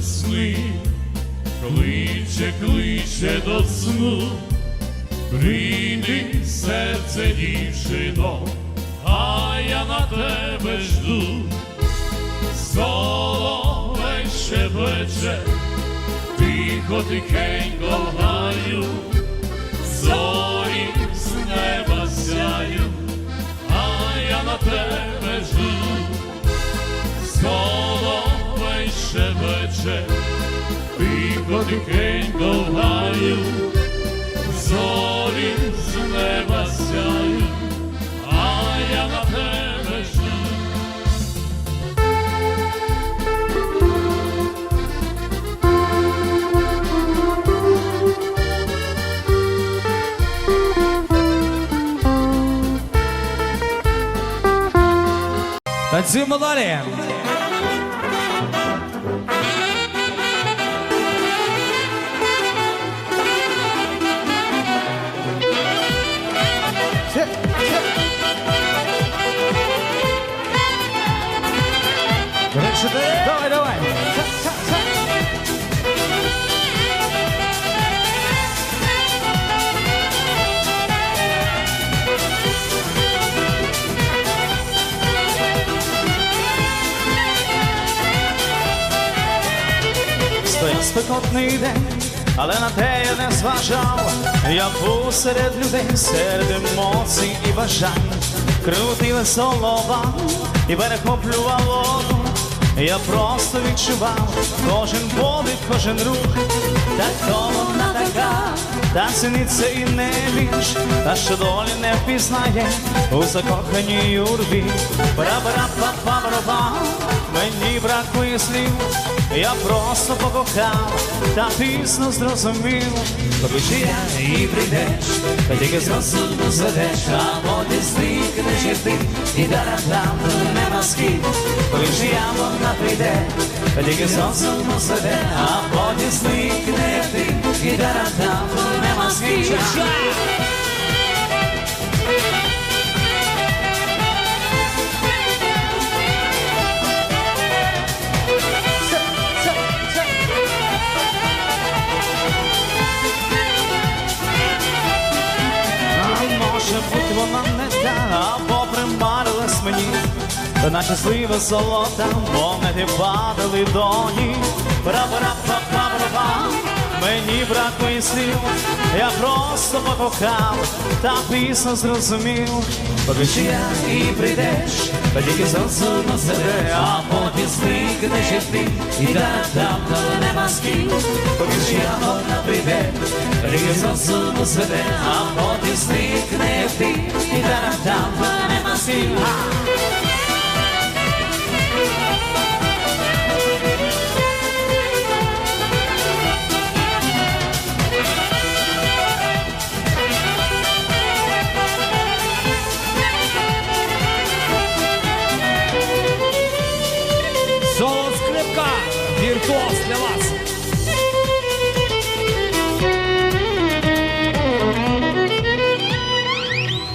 весни, кличе, кличе до сну, прийди серце дівчино, а я на тебе жду, соловей щебече, тихо, тихенько в гаю, зорі. Щебече, тихо тихенько в гаю, зорі з неба сяють, а я на тебе жду. Танцюємо далі. Давай, давай. Стояв спекотний день, але на те я не зважав. Я був серед людей, серед і бажань. Крутили солова і перехоплювало. Я просто відчував кожен подих, кожен рух. Так то така, та синиця і не віч, та що долі не впізнає у закоханій юрбі. Бра-бра-па-па-бра-ба, мені бракує слів, я просто покохав, та пізно зрозумів. Поки я і прийдеш, та тільки з розуму зведеш, а води зникнеш і ти, і дарадам нема схід. Коли ж я вона прийде, та тільки з розуму зведе, а води зникне ти, і дарадам нема схід. А може бути вона не та, або примарилась мені, наче сливе золота, монети падали до ніг. Пра-пра-па-па-па-па, мені бракує слів, я просто покохав, та пісно зрозумів. Поки ж я і прийдеш, та тільки зрозумно себе, а потім зникнеш і ти, і так давно нема скіл. Поки ж я вона прийде, та тільки зрозумно себе, а потім зникне ти, that I'm down, but I still high? Соло для вас.